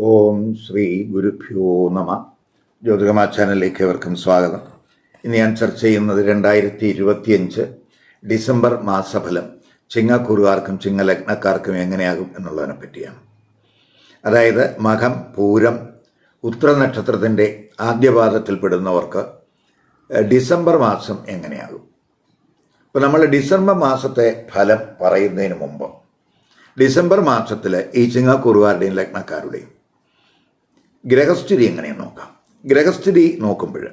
ഓം ശ്രീ ഗുരുഭ്യോ നമ. ജ്യോതികമാ ചാനലിലേക്ക് ഏവർക്കും സ്വാഗതം. ഇന്ന് ഞാൻ ചർച്ച ചെയ്യുന്നത് രണ്ടായിരത്തി ഇരുപത്തിയഞ്ച് ഡിസംബർ മാസഫലം. ചിങ്ങക്കുറുകാർക്കും ചിങ്ങലഗ്നക്കാർക്കും എങ്ങനെയാകും എന്നുള്ളതിനെ പറ്റിയാണ്. അതായത് മകം പൂരം ഉത്തര നക്ഷത്രത്തിന്റെ ആദ്യപാദത്തിൽപ്പെടുന്നവർക്ക് ഡിസംബർ മാസം എങ്ങനെയാകും? ഇപ്പോൾ നമ്മൾ ഡിസംബർ മാസത്തെ ഫലം പറയുന്നതിന് മുമ്പ് ഡിസംബർ മാസത്തിൽ ഈ ചിങ്ങക്കുറുകാരുടെയും ലഗ്നക്കാരുടെയും ഗ്രഹസ്ഥിതി എങ്ങനെയാണ് നോക്കാം? ഗ്രഹസ്ഥിതി നോക്കുമ്പോൾ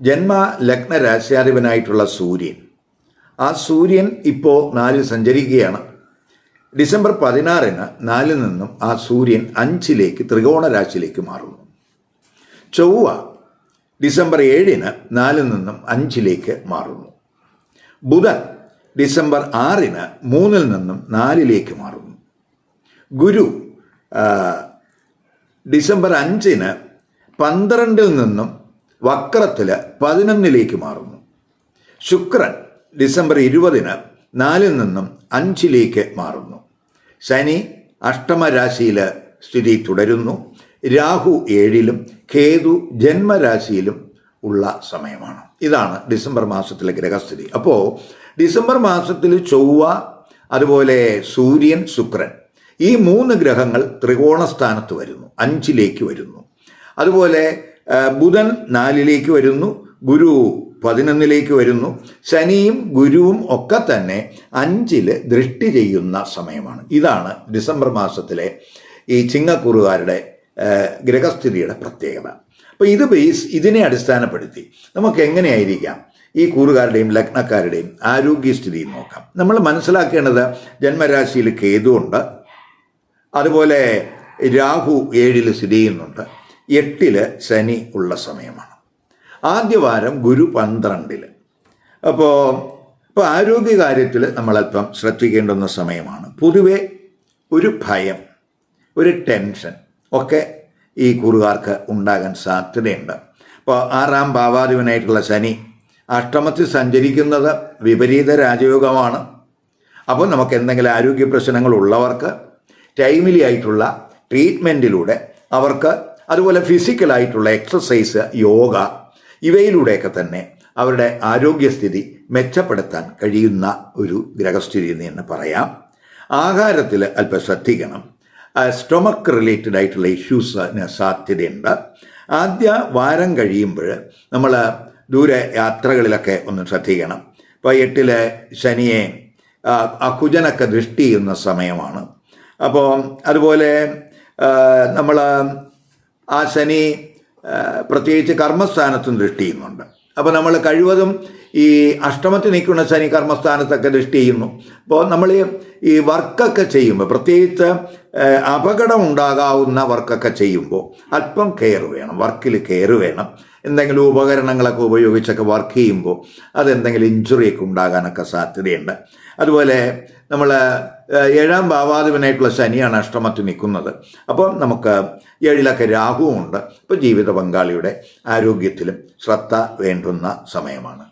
ജന്മ ലഗ്ന രാശ്യാധിപനായിട്ടുള്ള സൂര്യൻ ആ സൂര്യൻ ഇപ്പോൾ നാലിൽ സഞ്ചരിക്കുകയാണ്. ഡിസംബർ പതിനാറിന് നാലിൽ നിന്നും ആ സൂര്യൻ അഞ്ചിലേക്ക് ത്രികോണ രാശിയിലേക്ക് മാറുന്നു. ചൊവ്വ ഡിസംബർ ഏഴിന് നാലിൽ നിന്നും അഞ്ചിലേക്ക് മാറുന്നു. ബുധൻ ഡിസംബർ ആറിന് മൂന്നിൽ നിന്നും നാലിലേക്ക് മാറുന്നു. ഗുരു ഡിസംബർ അഞ്ചിന് പന്ത്രണ്ടിൽ നിന്നും വക്രത്തിൽ പതിനൊന്നിലേക്ക് മാറുന്നു. ശുക്രൻ ഡിസംബർ ഇരുപതിന് നാലിൽ നിന്നും അഞ്ചിലേക്ക് മാറുന്നു. ശനി അഷ്ടമരാശിയിൽ സ്ഥിതി തുടരുന്നു. രാഹു ഏഴിലും കേതു ജന്മരാശിയിലും ഉള്ള സമയമാണ്. ഇതാണ് ഡിസംബർ മാസത്തിലെ ഗ്രഹസ്ഥിതി. അപ്പോൾ ഡിസംബർ മാസത്തിൽ ചൊവ്വ അതുപോലെ സൂര്യൻ ശുക്രൻ ഈ മൂന്ന് ഗ്രഹങ്ങൾ ത്രികോണ സ്ഥാനത്ത് വരുന്നു അഞ്ചിലേക്ക് വരുന്നു. അതുപോലെ ബുധൻ നാലിലേക്ക് വരുന്നു ഗുരു പതിനൊന്നിലേക്ക് വരുന്നു ശനിയും ഗുരുവും ഒക്കെ തന്നെ അഞ്ചിൽ ദൃഷ്ടി ചെയ്യുന്ന സമയമാണ്. ഇതാണ് ഡിസംബർ മാസത്തിലെ ഈ ചിങ്ങക്കുറുകാരുടെ ഗ്രഹസ്ഥിതിയുടെ പ്രത്യേകത. അപ്പോൾ ഇത് ബേസ് ഇതിനെ അടിസ്ഥാനപ്പെടുത്തി നമുക്ക് എങ്ങനെയായിരിക്കാം ഈ കൂറുകാരുടെയും ലഗ്നക്കാരുടെയും ആരോഗ്യസ്ഥിതി നോക്കാം. നമ്മൾ മനസ്സിലാക്കേണ്ടത് ജന്മരാശിയിൽ കേതുണ്ട് അതുപോലെ രാഹു ഏഴിൽ സ്ഥിതി ചെയ്യുന്നുണ്ട്. എട്ടിൽ ശനി ഉള്ള സമയമാണ്. ആദ്യ വാരം ഗുരു പന്ത്രണ്ടിൽ അപ്പോൾ ഇപ്പോൾ ആരോഗ്യകാര്യത്തിൽ നമ്മളല്പം ശ്രദ്ധിക്കേണ്ടുന്ന സമയമാണ്. പൊതുവെ ഒരു ഭയം ഒരു ടെൻഷൻ ഒക്കെ ഈ കുറുകാർക്ക് ഉണ്ടാകാൻ സാധ്യതയുണ്ട്. ഇപ്പോൾ ആറാം ഭാവാധിപനായിട്ടുള്ള ശനി അഷ്ടമത്തിൽ സഞ്ചരിക്കുന്നത് വിപരീത രാജയോഗമാണ്. അപ്പോൾ നമുക്ക് എന്തെങ്കിലും ആരോഗ്യ പ്രശ്നങ്ങൾ ഉള്ളവർക്ക് ടൈമിലി ആയിട്ടുള്ള ട്രീറ്റ്മെന്റിലൂടെ അവർക്ക് അതുപോലെ ഫിസിക്കലായിട്ടുള്ള എക്സസൈസ് യോഗ ഇവയിലൂടെയൊക്കെ തന്നെ അവരുടെ ആരോഗ്യസ്ഥിതി മെച്ചപ്പെടുത്താൻ കഴിയുന്ന ഒരു ഗ്രഹസ്ഥിതി എന്ന് തന്നെ പറയാം. ആഹാരത്തിൽ അല്പം ശ്രദ്ധിക്കണം. സ്റ്റൊമക്ക് റിലേറ്റഡ് ആയിട്ടുള്ള ഇഷ്യൂസിന് സാധ്യതയുണ്ട്. ആദ്യ വാരം കഴിയുമ്പോൾ നമ്മൾ ദൂരെ യാത്രകളിലൊക്കെ ഒന്ന് ശ്രദ്ധിക്കണം. ഇപ്പോൾ എട്ടിലെ ശനിയെ കുജനൊക്കെ ദൃഷ്ടി ചെയ്യുന്ന സമയമാണ്. അപ്പോൾ അതുപോലെ നമ്മൾ ആ ശനി പ്രത്യേകിച്ച് കർമ്മസ്ഥാനത്തും ദൃഷ്ടി ചെയ്യുന്നുണ്ട്. അപ്പോൾ നമ്മൾ കഴിവതും ഈ അഷ്ടമത്തിൽ നിൽക്കുന്ന ശനി കർമ്മസ്ഥാനത്തൊക്കെ ദൃഷ്ടി ചെയ്യുന്നു. അപ്പോൾ നമ്മൾ ഈ വർക്കൊക്കെ ചെയ്യുമ്പോൾ പ്രത്യേകിച്ച് അപകടം ഉണ്ടാകാവുന്ന വർക്കൊക്കെ ചെയ്യുമ്പോൾ അല്പം കെയർ വേണം വർക്കിൽ കെയർ വേണം. എന്തെങ്കിലും ഉപകരണങ്ങളൊക്കെ ഉപയോഗിച്ചൊക്കെ വർക്ക് ചെയ്യുമ്പോൾ അതെന്തെങ്കിലും ഇഞ്ചുറിയൊക്കെ ഉണ്ടാകാനൊക്കെ സാധ്യതയുണ്ട്. അതുപോലെ നമ്മൾ ഏഴാം ഭാവാധിപനായിട്ടുള്ള ശനിയാണ് അഷ്ടമത്തിൽ നിൽക്കുന്നത്. അപ്പോൾ നമുക്ക് ഏഴിലൊക്കെ രാഹുവുണ്ട്. അപ്പോൾ ജീവിത പങ്കാളിയുടെ ആരോഗ്യത്തിലും ശ്രദ്ധ വേണ്ടുന്ന സമയമാണ്.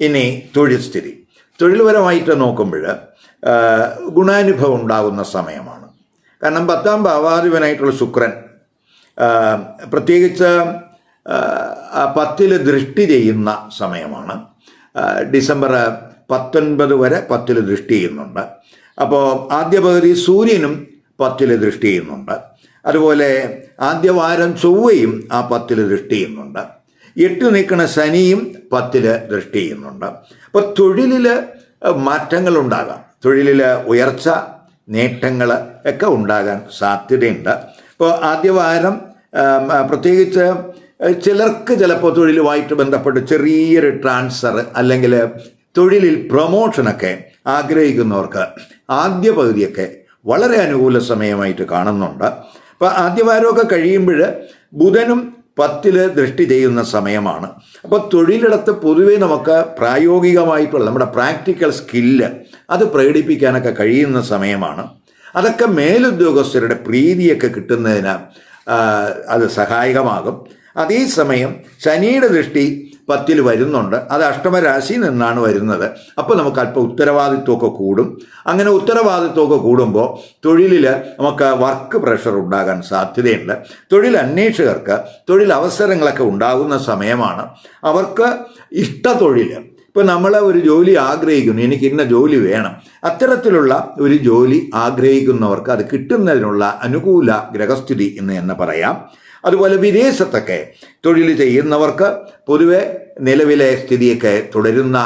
ഇനി തൊഴിൽ സ്ഥിതി. തൊഴിൽപരമായിട്ട് നോക്കുമ്പോൾ ഗുണാനുഭവം ഉണ്ടാകുന്ന സമയമാണ്. കാരണം പത്താം ഭാവാധിപനായിട്ടുള്ള ശുക്രൻ പ്രത്യേകിച്ച് പത്തിൽ ദൃഷ്ടി ചെയ്യുന്ന സമയമാണ്. ഡിസംബർ പത്തൊൻപത് വരെ പത്തിൽ ദൃഷ്ടി ചെയ്യുന്നുണ്ട്. അപ്പോൾ ആദ്യ പകുതി സൂര്യനും പത്തിൽ ദൃഷ്ടി ചെയ്യുന്നുണ്ട്. അതുപോലെ ആദ്യ വാരം ചൊവ്വയും ആ പത്തിൽ ദൃഷ്ടി ചെയ്യുന്നുണ്ട്. എട്ട് നിൽക്കുന്ന ശനിയും പത്തിൽ ദൃഷ്ടി ചെയ്യുന്നുണ്ട്. അപ്പോൾ തൊഴിലിൽ മാറ്റങ്ങൾ ഉണ്ടാകാം തൊഴിലിൽ ഉയർച്ച നേട്ടങ്ങൾ ഒക്കെ ഉണ്ടാകാൻ സാധ്യതയുണ്ട്. ഇപ്പോൾ ആദ്യ വാരം പ്രത്യേകിച്ച് ചിലർക്ക് ചിലപ്പോൾ തൊഴിലുമായിട്ട് ബന്ധപ്പെട്ട് ചെറിയൊരു ട്രാൻസ്ഫർ അല്ലെങ്കിൽ തൊഴിലിൽ പ്രൊമോഷനൊക്കെ ആഗ്രഹിക്കുന്നവർക്ക് ആദ്യ പകുതിയൊക്കെ വളരെ അനുകൂല സമയമായിട്ട് കാണുന്നുണ്ട്. അപ്പോൾ ആദ്യവാരമൊക്കെ കഴിയുമ്പോൾ ബുധനും പത്തിൽ ദൃഷ്ടി ചെയ്യുന്ന സമയമാണ്. അപ്പോൾ തൊഴിലിടത്ത് പൊതുവേ നമുക്ക് പ്രായോഗികമായിട്ടുള്ള നമ്മുടെ പ്രാക്ടിക്കൽ സ്കില്ല് അത് പ്രകടിപ്പിക്കാനൊക്കെ കഴിയുന്ന സമയമാണ്. അതൊക്കെ മേലുദ്യോഗസ്ഥരുടെ പ്രീതിയൊക്കെ കിട്ടുന്നതിന് അത് സഹായകമാകും. അതേസമയം ശനിയുടെ ദൃഷ്ടി പത്തിൽ വരുന്നുണ്ട്. അത് അഷ്ടമരാശിയിൽ നിന്നാണ് വരുന്നത്. അപ്പോൾ നമുക്ക് അല്പം ഉത്തരവാദിത്വമൊക്കെ കൂടും. അങ്ങനെ ഉത്തരവാദിത്വമൊക്കെ കൂടുമ്പോൾ തൊഴിലിൽ നമുക്ക് വർക്ക് പ്രഷർ ഉണ്ടാകാൻ സാധ്യതയുണ്ട്. തൊഴിൽ അന്വേഷകർക്ക് തൊഴിൽ അവസരങ്ങളൊക്കെ ഉണ്ടാകുന്ന സമയമാണ്. അവർക്ക് ഇഷ്ട തൊഴിൽ ഇപ്പം നമ്മൾ ഒരു ജോലി ആഗ്രഹിക്കുന്നു. എനിക്ക് ഇന്ന ജോലി വേണം. അത്തരത്തിലുള്ള ഒരു ജോലി ആഗ്രഹിക്കുന്നവർക്ക് അത് കിട്ടുന്നതിനുള്ള അനുകൂല ഗ്രഹസ്ഥിതി എന്ന് തന്നെ പറയാം. അതുപോലെ വിദേശത്തൊക്കെ തൊഴിൽ ചെയ്യുന്നവർക്ക് പൊതുവെ നിലവിലെ സ്ഥിതിയൊക്കെ തുടരുന്ന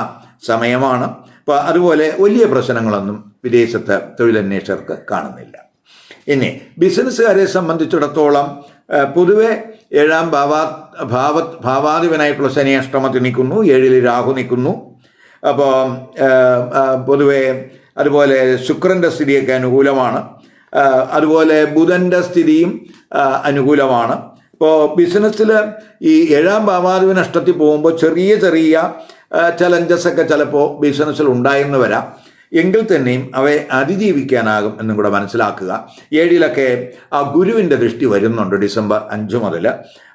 സമയമാണ്. അപ്പോൾ അതുപോലെ വലിയ പ്രശ്നങ്ങളൊന്നും വിദേശത്ത് തൊഴിലന്വേഷകർക്ക് കാണുന്നില്ല. ഇനി ബിസിനസ്സുകാരെ സംബന്ധിച്ചിടത്തോളം പൊതുവെ ഏഴാം ഭാവാ ഭാവ ഭാവാധിപനായിട്ടുള്ള ശനി അഷ്ടമത്തിൽ നിൽക്കുന്നു ഏഴിൽ രാഹു നിൽക്കുന്നു. അപ്പോൾ പൊതുവെ അതുപോലെ ശുക്രന്റെ സ്ഥിതിയൊക്കെ അനുകൂലമാണ്. അതുപോലെ ബുധന്റെ സ്ഥിതിയും അനുകൂലമാണ്. ഇപ്പോൾ ബിസിനസ്സിൽ ഈ ഏഴാം ഭാവാധിപൻ നഷ്ടത്തിൽ പോകുമ്പോൾ ചെറിയ ചെറിയ ചലഞ്ചസ് ഒക്കെ ചിലപ്പോൾ ബിസിനസ്സിൽ ഉണ്ടായെന്ന് വരാം. എങ്കിൽ തന്നെയും അവയെ അതിജീവിക്കാനാകും എന്നും കൂടെ മനസ്സിലാക്കുക. ഏഴിലൊക്കെ ആ ഗുരുവിന്റെ ദൃഷ്ടി വരുന്നുണ്ട് ഡിസംബർ അഞ്ച് മുതൽ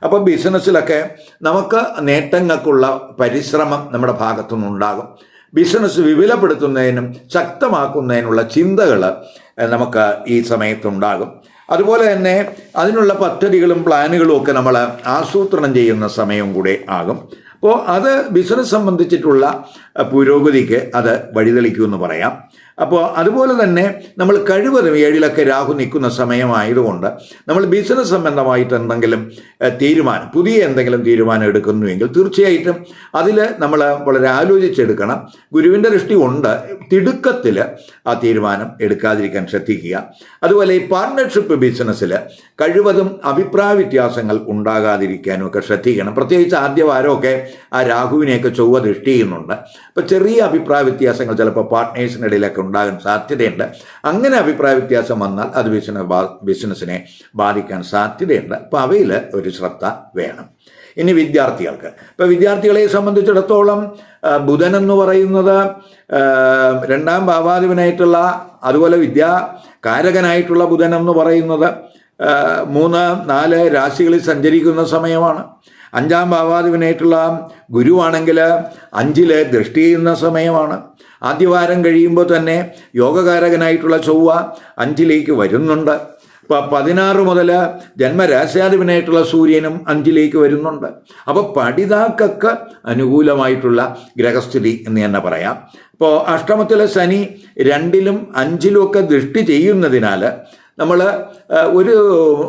അപ്പോൾ ബിസിനസ്സിലൊക്കെ നമുക്ക് നേട്ടങ്ങൾക്കുള്ള പരിശ്രമം നമ്മുടെ ഭാഗത്തുനിന്നുണ്ടാകും. ബിസിനസ് വിപുലപ്പെടുത്തുന്നതിനും ശക്തമാക്കുന്നതിനുള്ള ചിന്തകൾ നമുക്ക് ഈ സമയത്തുണ്ടാകും. അതുപോലെ തന്നെ അതിനുള്ള പദ്ധതികളും പ്ലാനുകളും ഒക്കെ നമ്മൾ ആസൂത്രണം ചെയ്യുന്ന സമയം കൂടെ ആകും. അപ്പോൾ അത് ബിസിനസ് സംബന്ധിച്ചിട്ടുള്ള പുരോഗതിക്ക് അത് വഴിതെളിക്കുമെന്ന് പറയാം. അപ്പോൾ അതുപോലെ തന്നെ നമ്മൾ കഴിവതും ഏഴിലൊക്കെ രാഹു നിൽക്കുന്ന സമയമായതുകൊണ്ട് നമ്മൾ ബിസിനസ് സംബന്ധമായിട്ട് എന്തെങ്കിലും തീരുമാനം പുതിയ എന്തെങ്കിലും തീരുമാനം എടുക്കുന്നുവെങ്കിൽ തീർച്ചയായിട്ടും അതിൽ നമ്മൾ വളരെ ആലോചിച്ചെടുക്കണം. ഗുരുവിന്റെ ദൃഷ്ടി ഉണ്ട് തിടുക്കത്തിൽ ആ തീരുമാനം എടുക്കാതിരിക്കാൻ ശ്രദ്ധിക്കുക. അതുപോലെ ഈ പാർട്ണർഷിപ്പ് ബിസിനസ്സിൽ കഴിവതും അഭിപ്രായ വ്യത്യാസങ്ങൾ ഉണ്ടാകാതിരിക്കാനും ഒക്കെ ശ്രദ്ധിക്കണം. പ്രത്യേകിച്ച് ആദ്യ വാരമൊക്കെ ആ രാഹുവിനെയൊക്കെ ചൊവ്വ ദൃഷ്ടി ചെയ്യുന്നുണ്ട്. അപ്പോൾ ചെറിയ അഭിപ്രായ വ്യത്യാസങ്ങൾ ചിലപ്പോൾ പാർട്ട്നേഴ്സിന്റെ ഇടയിലൊക്കെ ഉണ്ടാകാൻ സാധ്യതയുണ്ട്. അങ്ങനെ അഭിപ്രായ വ്യത്യാസം വന്നാൽ അത് ബിസിനസ് ബിസിനസ്സിനെ ബാധിക്കാൻ സാധ്യതയുണ്ട്. അപ്പോൾ അവയിൽ ഒരു ശ്രദ്ധ വേണം. ഇനി വിദ്യാർത്ഥികൾക്ക്. ഇപ്പോൾ വിദ്യാർത്ഥികളെ സംബന്ധിച്ചിടത്തോളം ബുധൻ എന്ന് പറയുന്നത് രണ്ടാം ഭാവാധിപനായിട്ടുള്ള അതുപോലെ വിദ്യാകാരകനായിട്ടുള്ള ബുധൻ എന്ന് പറയുന്നത് മൂന്ന് നാല് രാശികളിൽ സഞ്ചരിക്കുന്ന സമയമാണ്. അഞ്ചാം ഭാവാധിപനായിട്ടുള്ള ഗുരുവാണെങ്കിൽ അഞ്ചിൽ ദൃഷ്ടി ചെയ്യുന്ന സമയമാണ്. ആദ്യവാരം കഴിയുമ്പോൾ തന്നെ യോഗകാരകനായിട്ടുള്ള ചൊവ്വ അഞ്ചിലേക്ക് വരുന്നുണ്ട്. അപ്പോൾ പതിനാറ് മുതൽ ജന്മരാശാധിപനായിട്ടുള്ള സൂര്യനും അഞ്ചിലേക്ക് വരുന്നുണ്ട്. അപ്പോൾ പഠിതാക്കൾക്ക് അനുകൂലമായിട്ടുള്ള ഗ്രഹസ്ഥിതി എന്ന് തന്നെ പറയാം. അപ്പോൾ അഷ്ടമത്തിലെ ശനി രണ്ടിലും അഞ്ചിലുമൊക്കെ ദൃഷ്ടി ചെയ്യുന്നതിനാൽ നമ്മൾ ഒരു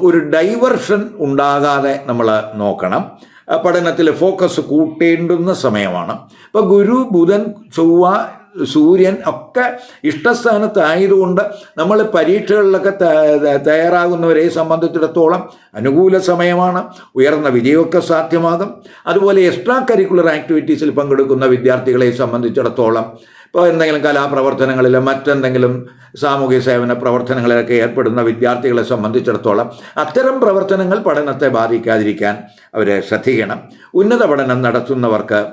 ഒരു ഡൈവർഷൻ ഉണ്ടാകാതെ നമ്മൾ നോക്കണം. പഠനത്തിൽ ഫോക്കസ് കൂട്ടേണ്ടുന്ന സമയമാണ്. അപ്പോൾ ഗുരു ബുധൻ ചൊവ്വ സൂര്യൻ ഒക്കെ ഇഷ്ടസ്ഥാനത്തായതുകൊണ്ട് നമ്മൾ പരീക്ഷകളിലൊക്കെ തയ്യാറാകുന്നവരെ സംബന്ധിച്ചിടത്തോളം അനുകൂല സമയമാണ്. ഉയർന്ന വിജയമൊക്കെ സാധ്യമാകും. അതുപോലെ എക്സ്ട്രാ കരിക്കുലർ ആക്ടിവിറ്റീസിൽ പങ്കെടുക്കുന്ന വിദ്യാർത്ഥികളെ സംബന്ധിച്ചിടത്തോളം ഇപ്പോൾ എന്തെങ്കിലും കലാപ്രവർത്തനങ്ങളിൽ മറ്റെന്തെങ്കിലും സാമൂഹ്യ സേവന പ്രവർത്തനങ്ങളിലൊക്കെ ഏർപ്പെടുന്ന വിദ്യാർത്ഥികളെ സംബന്ധിച്ചിടത്തോളം അത്തരം പ്രവർത്തനങ്ങൾ പഠനത്തെ ബാധിക്കാതിരിക്കാൻ അവരെ ശ്രദ്ധിക്കണം. ഉന്നത പഠനം നടത്തുന്നവർക്ക്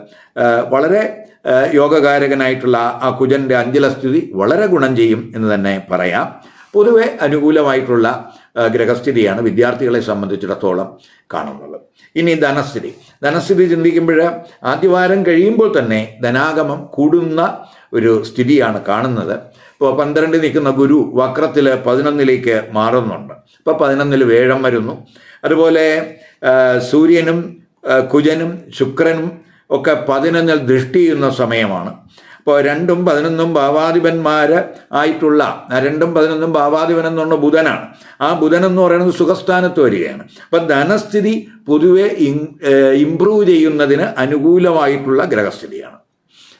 വളരെ യോഗകാരകനായിട്ടുള്ള ആ കുജന്റെ അഞ്ചലസ്ഥിതി വളരെ ഗുണം ചെയ്യും എന്ന് തന്നെ പറയാം. പൊതുവെ അനുകൂലമായിട്ടുള്ള ഗ്രഹസ്ഥിതിയാണ് വിദ്യാർത്ഥികളെ സംബന്ധിച്ചിടത്തോളം കാണുന്നത്. ഇനി ധനസ്ഥിതി. ധനസ്ഥിതി ചിന്തിക്കുമ്പോൾ ആദ്യവാരം കഴിയുമ്പോൾ തന്നെ ധനാഗമം കൂടുന്ന ഒരു സ്ഥിതിയാണ് കാണുന്നത്. ഇപ്പോൾ പന്ത്രണ്ട് നിൽക്കുന്ന ഗുരു വക്രത്തിൽ പതിനൊന്നിലേക്ക് മാറുന്നുണ്ട്. ഇപ്പോൾ പതിനൊന്നിൽ വേഴം വരുന്നു. അതുപോലെ സൂര്യനും കുജനും ശുക്രനും ഒക്കെ പതിനൊന്നിൽ ദൃഷ്ടി ചെയ്യുന്ന സമയമാണ്. അപ്പോൾ രണ്ടും പതിനൊന്നും ഭാവാധിപന്മാർ ആയിട്ടുള്ള രണ്ടും പതിനൊന്നും ഭാവാധിപൻ എന്നുള്ള ബുധനാണ്. ആ ബുധൻ എന്ന് പറയുന്നത് സുഖസ്ഥാനത്ത് വരികയാണ്. അപ്പം ധനസ്ഥിതി പൊതുവെ ഇംപ്രൂവ് ചെയ്യുന്നതിന് അനുകൂലമായിട്ടുള്ള ഗ്രഹസ്ഥിതിയാണ്.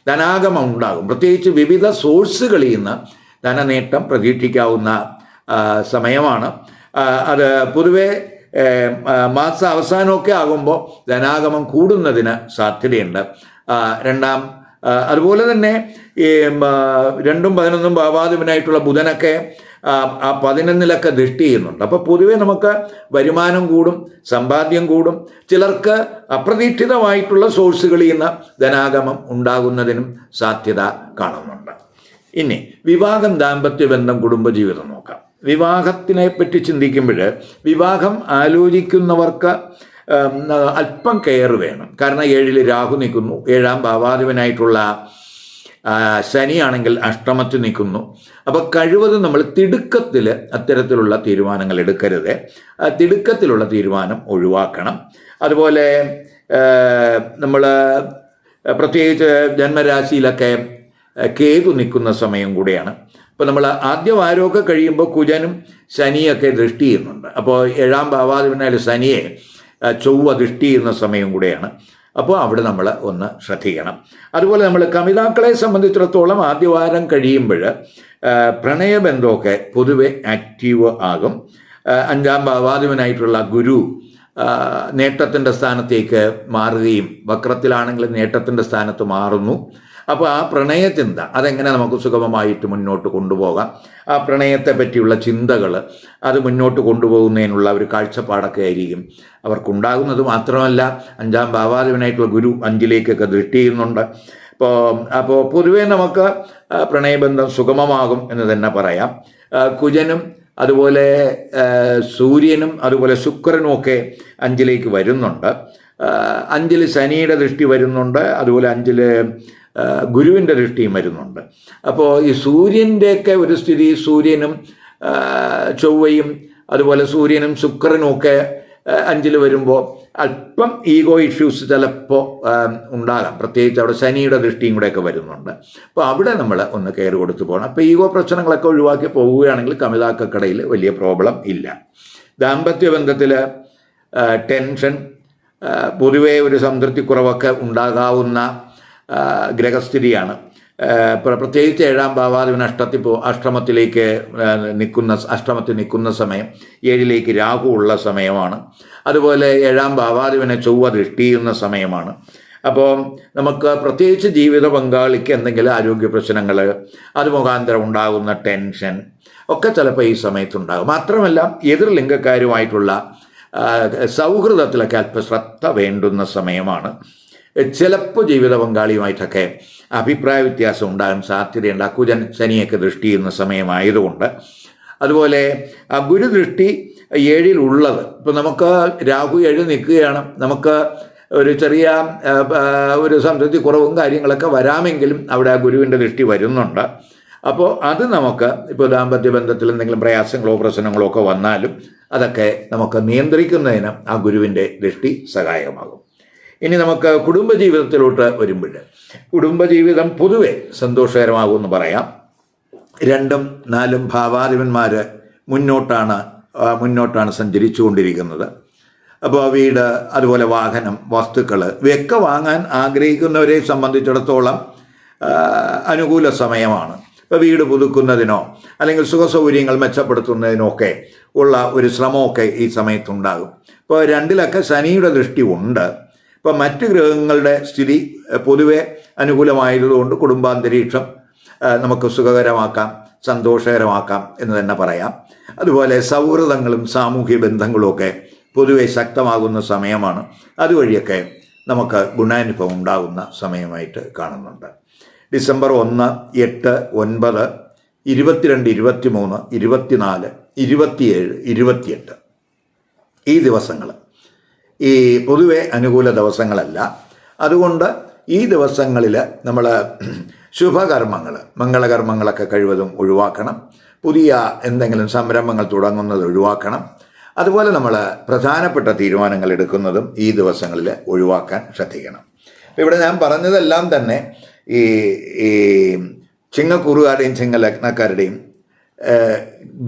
ധനാഗമം ഉണ്ടാകും. പ്രത്യേകിച്ച് വിവിധ സോഴ്സുകളിൽ നിന്ന് ധനനേട്ടം പ്രതീക്ഷിക്കാവുന്ന സമയമാണ്. അത് പൊതുവെ മാസ അവസാനമൊക്കെ ആകുമ്പോൾ ധനാഗമം കൂടുന്നതിന് സാധ്യതയുണ്ട്. രണ്ടാം അതുപോലെ തന്നെ ഈ രണ്ടും പതിനൊന്നും ഭാവാധിപനായിട്ടുള്ള ബുധനൊക്കെ ആ പതിനൊന്നിലൊക്കെ ദൃഷ്ടി ചെയ്യുന്നുണ്ട്. അപ്പോൾ പൊതുവേ നമുക്ക് വരുമാനം കൂടും സമ്പാദ്യം കൂടും ചിലർക്ക് അപ്രതീക്ഷിതമായിട്ടുള്ള സോഴ്സുകളിൽ നിന്ന് ധനാഗമം ഉണ്ടാകുന്നതിനും സാധ്യത കാണുന്നുണ്ട്. ഇനി വിവാഹം ദാമ്പത്യ ബന്ധം കുടുംബജീവിതം നോക്കാം. വിവാഹത്തിനെ പറ്റി ചിന്തിക്കുമ്പോൾ വിവാഹം ആലോചിക്കുന്നവർക്ക് അല്പം കെയർ വേണം. കാരണം ഏഴിൽ രാഹു നിൽക്കുന്നു. ഏഴാം ഭാവാധിപനായിട്ടുള്ള ശനിയാണെങ്കിൽ അഷ്ടമത്തിൽ നിൽക്കുന്നു. അപ്പോൾ കഴിവതും നമ്മൾ തിടുക്കത്തിൽ അത്തരത്തിലുള്ള തീരുമാനങ്ങൾ എടുക്കരുത്. തിടുക്കത്തിലുള്ള തീരുമാനം ഒഴിവാക്കണം. അതുപോലെ നമ്മൾ പ്രത്യേകിച്ച് ജന്മരാശിയിലൊക്കെ കേതു നിൽക്കുന്ന സമയം കൂടിയാണ്. അപ്പോൾ നമ്മൾ ആദ്യം ആരോഗ്യം കഴിയുമ്പോൾ കുജനും ശനിയൊക്കെ ദൃഷ്ടി ചെയ്യുന്നുണ്ട്. അപ്പോൾ ഏഴാം ഭാവാധിപനായ ശനിയെ ചൊവ്വ ദൃഷ്ടി ചെയ്യുന്ന സമയം കൂടെയാണ്. അപ്പോൾ അവിടെ നമ്മൾ ഒന്ന് ശ്രദ്ധിക്കണം. അതുപോലെ നമ്മൾ കമിതാക്കളെ സംബന്ധിച്ചിടത്തോളം ആദ്യവാരം കഴിയുമ്പോൾ പ്രണയബന്ധമൊക്കെ പൊതുവെ ആക്റ്റീവ് ആകും. അഞ്ചാം ഭാവാധിപനായിട്ടുള്ള ഗുരു നേട്ടത്തിന്റെ സ്ഥാനത്തേക്ക് മാറുകയും വക്രത്തിലാണെങ്കിൽ നേട്ടത്തിന്റെ സ്ഥാനത്ത് മാറുന്നു. അപ്പോൾ ആ പ്രണയചിന്ത അതെങ്ങനെ നമുക്ക് സുഗമമായിട്ട് മുന്നോട്ട് കൊണ്ടുപോകാം? ആ പ്രണയത്തെ പറ്റിയുള്ള ചിന്തകൾ അത് മുന്നോട്ട് കൊണ്ടുപോകുന്നതിനുള്ള ഒരു കാഴ്ചപ്പാടൊക്കെ ആയിരിക്കും അവർക്കുണ്ടാകുന്നത്. മാത്രമല്ല അഞ്ചാം ഭാവാധിപനായിട്ടുള്ള ഗുരു അഞ്ചിലേക്കൊക്കെ ദൃഷ്ടി ചെയ്യുന്നുണ്ട് അപ്പോൾ അപ്പോൾ പൊതുവേ നമുക്ക് പ്രണയബന്ധം സുഗമമാകും എന്ന് തന്നെ പറയാം. കുജനും അതുപോലെ സൂര്യനും അതുപോലെ ശുക്രനും ഒക്കെ അഞ്ചിലേക്ക് വരുന്നുണ്ട്. അഞ്ചിൽ ശനിയുടെ ദൃഷ്ടി വരുന്നുണ്ട്. അതുപോലെ അഞ്ചിൽ ഗുരുവിന്റെ ദൃഷ്ടിയും വരുന്നുണ്ട്. അപ്പോൾ ഈ സൂര്യന്റെയൊക്കെ ഒരു സ്ഥിതി സൂര്യനും ചൊവ്വയും അതുപോലെ സൂര്യനും ശുക്രനും ഒക്കെ അഞ്ചിൽ വരുമ്പോൾ അല്പം ഈഗോ ഇഷ്യൂസ് ചിലപ്പോൾ ഉണ്ടാകാം. പ്രത്യേകിച്ച് അവിടെ ശനിയുടെ ദൃഷ്ടിയും കൂടെയൊക്കെ വരുന്നുണ്ട്. അപ്പോൾ അവിടെ നമ്മൾ ഒന്ന് കെയർ കൊടുത്തു പോകണം. അപ്പോൾ ഈഗോ പ്രശ്നങ്ങളൊക്കെ ഒഴിവാക്കി പോവുകയാണെങ്കിൽ കമിതാക്കക്കടയിൽ വലിയ പ്രോബ്ലം ഇല്ല. ദാമ്പത്യ ബന്ധത്തിൽ ടെൻഷൻ പൊതുവേ ഒരു സംതൃപ്തി കുറവൊക്കെ ഉണ്ടാകാവുന്ന ഗ്രഹസ്ഥിതിയാണ് പ്രത്യേകിച്ച് ഏഴാം ഭാവാധിപൻ അഷ്ടത്തിൽ പോ അഷ്ടമത്തിലേക്ക് നിൽക്കുന്ന അഷ്ടമത്തിൽ നിൽക്കുന്ന സമയം ഏഴിലേക്ക് രാഹു ഉള്ള സമയമാണ്. അതുപോലെ ഏഴാം ഭാവാധിപനെ ചൊവ്വ ദൃഷ്ടി ചെയ്യുന്ന സമയമാണ്. അപ്പോൾ നമുക്ക് പ്രത്യേകിച്ച് ജീവിത പങ്കാളിക്ക് എന്തെങ്കിലും ആരോഗ്യ പ്രശ്നങ്ങൾ അത് മുഖാന്തരം ഉണ്ടാകുന്ന ടെൻഷൻ ഒക്കെ ചിലപ്പോൾ ഈ സമയത്തുണ്ടാകും. മാത്രമല്ല എതിർ ലിംഗക്കാരുമായിട്ടുള്ള സൗഹൃദത്തിലൊക്കെ അല്പ ശ്രദ്ധ വേണ്ടുന്ന സമയമാണ്. ചിലപ്പോൾ ജീവിത പങ്കാളിയുമായിട്ടൊക്കെ അഭിപ്രായ വ്യത്യാസം ഉണ്ടാകാൻ സാധ്യതയുണ്ട്. അക്കുജൻ ശനിയൊക്കെ ദൃഷ്ടി ചെയ്യുന്ന സമയമായതുകൊണ്ട്. അതുപോലെ ഗുരുദൃഷ്ടി ഏഴിൽ ഉള്ളത്. ഇപ്പം നമുക്ക് രാഹു ഏഴ് നിൽക്കുകയാണ്. നമുക്ക് ഒരു ചെറിയ ഒരു സംതൃപ്തി കുറവും കാര്യങ്ങളൊക്കെ വരാമെങ്കിലും അവിടെ ആ ഗുരുവിന്റെ ദൃഷ്ടി വരുന്നുണ്ട്. അപ്പോൾ അത് നമുക്ക് ഇപ്പോൾ ദാമ്പത്യ ബന്ധത്തിൽ എന്തെങ്കിലും പ്രയാസങ്ങളോ പ്രശ്നങ്ങളോ ഒക്കെ വന്നാലും അതൊക്കെ നമുക്ക് നിയന്ത്രിക്കുന്നതിന് ആ ഗുരുവിന്റെ ദൃഷ്ടി സഹായമാകും ഇനി നമുക്ക് കുടുംബജീവിതത്തിലോട്ട് വരുമ്പോൾ. കുടുംബജീവിതം പൊതുവെ സന്തോഷകരമാകുമെന്ന് പറയാം. രണ്ടും നാലും ഭാവാധിപന്മാർ മുന്നോട്ടാണ് മുന്നോട്ടാണ് സഞ്ചരിച്ചുകൊണ്ടിരിക്കുന്നത്. അപ്പോൾ വീട് അതുപോലെ വാഹനം വസ്തുക്കൾ ഇവയൊക്കെ വാങ്ങാൻ ആഗ്രഹിക്കുന്നവരെ സംബന്ധിച്ചിടത്തോളം അനുകൂല സമയമാണ്. ഇപ്പോൾ വീട് പുതുക്കുന്നതിനോ അല്ലെങ്കിൽ സുഖസൗകര്യങ്ങൾ മെച്ചപ്പെടുത്തുന്നതിനോ ഒക്കെ ഉള്ള ഒരു ശ്രമമൊക്കെ ഈ സമയത്തുണ്ടാകും. ഇപ്പോൾ രണ്ടിലൊക്കെ ശനിയുടെ ദൃഷ്ടി ഉണ്ട്. ഇപ്പോൾ മറ്റ് ഗ്രഹങ്ങളുടെ സ്ഥിതി പൊതുവെ അനുകൂലമായതുകൊണ്ട് കുടുംബാന്തരീക്ഷം നമുക്ക് സുഖകരമാക്കാം സന്തോഷകരമാക്കാം എന്ന് തന്നെ പറയാം. അതുപോലെ സൗഹൃദങ്ങളും സാമൂഹ്യ ബന്ധങ്ങളും ഒക്കെ പൊതുവെ ശക്തമാകുന്ന സമയമാണ്. അതുവഴിയൊക്കെ നമുക്ക് ഗുണാനുഭവം ഉണ്ടാകുന്ന സമയമായിട്ട് കാണുന്നുണ്ട്. ഡിസംബർ ഒന്ന് എട്ട് ഒൻപത് ഇരുപത്തിരണ്ട് ഇരുപത്തി മൂന്ന് ഇരുപത്തിനാല് ഇരുപത്തിയേഴ് ഇരുപത്തിയെട്ട് ഈ ദിവസങ്ങൾ ഈ പൊതുവെ അനുകൂല ദിവസങ്ങളല്ല. അതുകൊണ്ട് ഈ ദിവസങ്ങളിൽ നമ്മൾ ശുഭകർമ്മങ്ങൾ മംഗളകർമ്മങ്ങളൊക്കെ കഴിവതും ഒഴിവാക്കണം. പുതിയ എന്തെങ്കിലും സംരംഭങ്ങൾ തുടങ്ങുന്നത് ഒഴിവാക്കണം. അതുപോലെ നമ്മൾ പ്രധാനപ്പെട്ട തീരുമാനങ്ങൾ എടുക്കുന്നതും ഈ ദിവസങ്ങളിൽ ഒഴിവാക്കാൻ ശ്രദ്ധിക്കണം. ഇവിടെ ഞാൻ പറഞ്ഞതെല്ലാം തന്നെ ഈ ഈ ചിങ്ങക്കുറുകാരുടെയും ചിങ്ങലഗ്നക്കാരുടെയും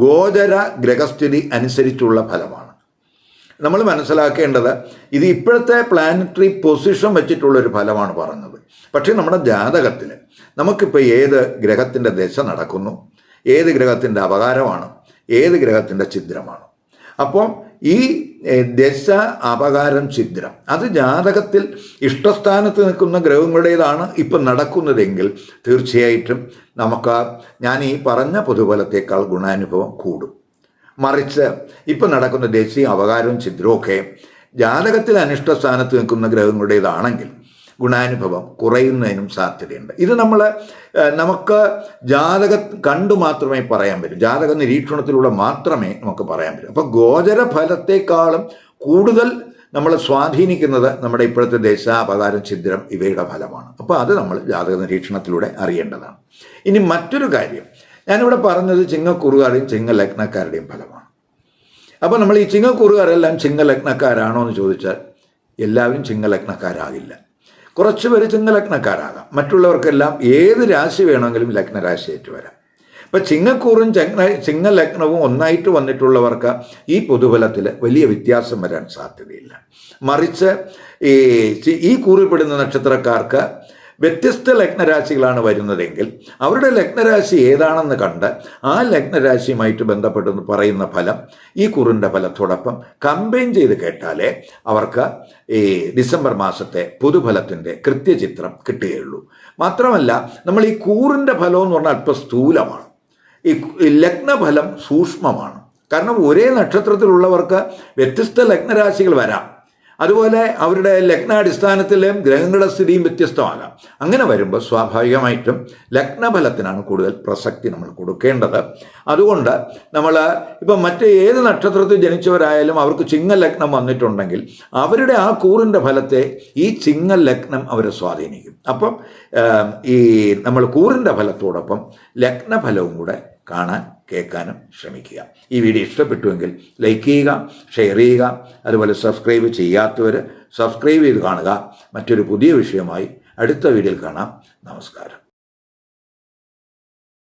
ഗോചര ഗ്രഹസ്ഥിതി അനുസരിച്ചുള്ള ഫലമാണ്. നമ്മൾ മനസ്സിലാക്കേണ്ടത് ഇത് ഇപ്പോഴത്തെ പ്ലാനറ്ററി പൊസിഷൻ വെച്ചിട്ടുള്ളൊരു ഫലമാണ് പറഞ്ഞത്. പക്ഷേ നമ്മുടെ ജാതകത്തിൽ നമുക്കിപ്പോൾ ഏത് ഗ്രഹത്തിന്റെ ദശ നടക്കുന്നു? ഏത് ഗ്രഹത്തിന്റെ അപകാരമാണ്? ഏത് ഗ്രഹത്തിന്റെ ഛിദ്രമാണ്? അപ്പോൾ ഈ ദശ അപകാരം ഛിദ്രം അത് ജാതകത്തിൽ ഇഷ്ടസ്ഥാനത്ത് നിൽക്കുന്ന ഗ്രഹങ്ങളുടേതാണ് ഇപ്പം നടക്കുന്നതെങ്കിൽ തീർച്ചയായിട്ടും നമുക്ക് ഞാൻ ഈ പറഞ്ഞ പൊതുഫലത്തേക്കാൾ ഗുണാനുഭവം കൂടും. മറിച്ച് ഇപ്പം നടക്കുന്ന ദേശീയ അവകാരവും ഛിദ്രമൊക്കെ ജാതകത്തിൽ അനിഷ്ട സ്ഥാനത്ത് നിൽക്കുന്ന ഗ്രഹങ്ങളുടേതാണെങ്കിൽ ഗുണാനുഭവം കുറയുന്നതിനും സാധ്യതയുണ്ട്. ഇത് നമ്മൾ നമുക്ക് ജാതക കണ്ടു മാത്രമേ പറയാൻ പറ്റൂ. ജാതക നിരീക്ഷണത്തിലൂടെ മാത്രമേ നമുക്ക് പറയാൻ പറ്റൂ. അപ്പോൾ ഗോചര ഫലത്തെക്കാളും കൂടുതൽ നമ്മൾ സ്വാധീനിക്കുന്നത് നമ്മുടെ ഇപ്പോഴത്തെ ദേശാപകാരം ഛിദ്രം ഇവയുടെ ഫലമാണ്. അപ്പോൾ അത് നമ്മൾ ജാതക നിരീക്ഷണത്തിലൂടെ അറിയേണ്ടതാണ്. ഇനി മറ്റൊരു കാര്യം. ഞാനിവിടെ പറഞ്ഞത് ചിങ്ങക്കുറുകാരുടെയും ചിങ്ങലഗ്നക്കാരുടെയും ഫലമാണ്. അപ്പോൾ നമ്മൾ ഈ ചിങ്ങക്കുറുകാരെല്ലാം ചിങ്ങലഗ്നക്കാരാണോ എന്ന് ചോദിച്ചാൽ എല്ലാവരും ചിങ്ങലഗ്നക്കാരാകില്ല. കുറച്ച് പേര് ചിങ്ങലഗ്നക്കാരാകാം. മറ്റുള്ളവർക്കെല്ലാം ഏത് രാശി വേണമെങ്കിലും ലഗ്നരാശിയേറ്റ് വരാം. ഇപ്പം ചിങ്ങക്കൂറും ചങ്ങ ചിങ്ങലഗ്നവും ഒന്നായിട്ട് വന്നിട്ടുള്ളവർക്ക് ഈ പൊതുഫലത്തിൽ വലിയ വ്യത്യാസം വരാൻ സാധ്യതയില്ല. മറിച്ച് ഈ ഈ കൂറിൽപ്പെടുന്ന നക്ഷത്രക്കാർക്ക് വ്യത്യസ്ത ലഗ്നരാശികളാണ് വരുന്നതെങ്കിൽ അവരുടെ ലഗ്നരാശി ഏതാണെന്ന് കണ്ട് ആ ലഗ്നരാശിയുമായിട്ട് ബന്ധപ്പെട്ടെന്ന് പറയുന്ന ഫലം ഈ കുറിന്റെ ഫലത്തോടൊപ്പം കമ്പൈൻ ചെയ്ത് കേട്ടാലേ അവർക്ക് ഈ ഡിസംബർ മാസത്തെ പുതുഫലത്തിന്റെ കൃത്യചിത്രം കിട്ടുകയുള്ളൂ. മാത്രമല്ല നമ്മൾ ഈ കൂറിന്റെ ഫലം എന്ന് പറഞ്ഞാൽ അല്പം സ്ഥൂലമാണ്. ഈ ലഗ്നഫലം സൂക്ഷ്മമാണ്. കാരണം ഒരേ നക്ഷത്രത്തിലുള്ളവർക്ക് വ്യത്യസ്ത ലഗ്നരാശികൾ വരാം. അതുപോലെ അവരുടെ ലഗ്നാടിസ്ഥാനത്തിലും ഗ്രഹങ്ങളുടെ സ്ഥിതിയും വ്യത്യസ്തമാകാം അങ്ങനെ വരുമ്പോൾ സ്വാഭാവികമായിട്ടും ലഗ്നഫലത്തിനാണ് കൂടുതൽ പ്രസക്തി നമ്മൾ കൊടുക്കേണ്ടത്. അതുകൊണ്ട് നമ്മൾ ഇപ്പം മറ്റ് ഏത് നക്ഷത്രത്തിൽ ജനിച്ചവരായാലും അവർക്ക് ചിങ്ങ ലഗ്നം വന്നിട്ടുണ്ടെങ്കിൽ അവരുടെ ആ കൂറിന്റെ ഫലത്തെ ഈ ചിങ്ങ ലഗ്നം അവരെ സ്വാധീനിക്കും. അപ്പം ഈ നമ്മൾ കൂറിന്റെ ഫലത്തോടൊപ്പം ലഗ്നഫലവും കൂടെ കാണാൻ കേൾക്കാനും ശ്രമിക്കുക. ഈ വീഡിയോ ഇഷ്ടപ്പെട്ടുവെങ്കിൽ ലൈക്ക് ചെയ്യുക ഷെയർ ചെയ്യുക അതുപോലെ സബ്സ്ക്രൈബ് ചെയ്യാത്തവർ സബ്സ്ക്രൈബ് ചെയ്ത് കാണുക. മറ്റൊരു പുതിയ വിഷയമായി അടുത്ത വീഡിയോയിൽ കാണാം. നമസ്കാരം.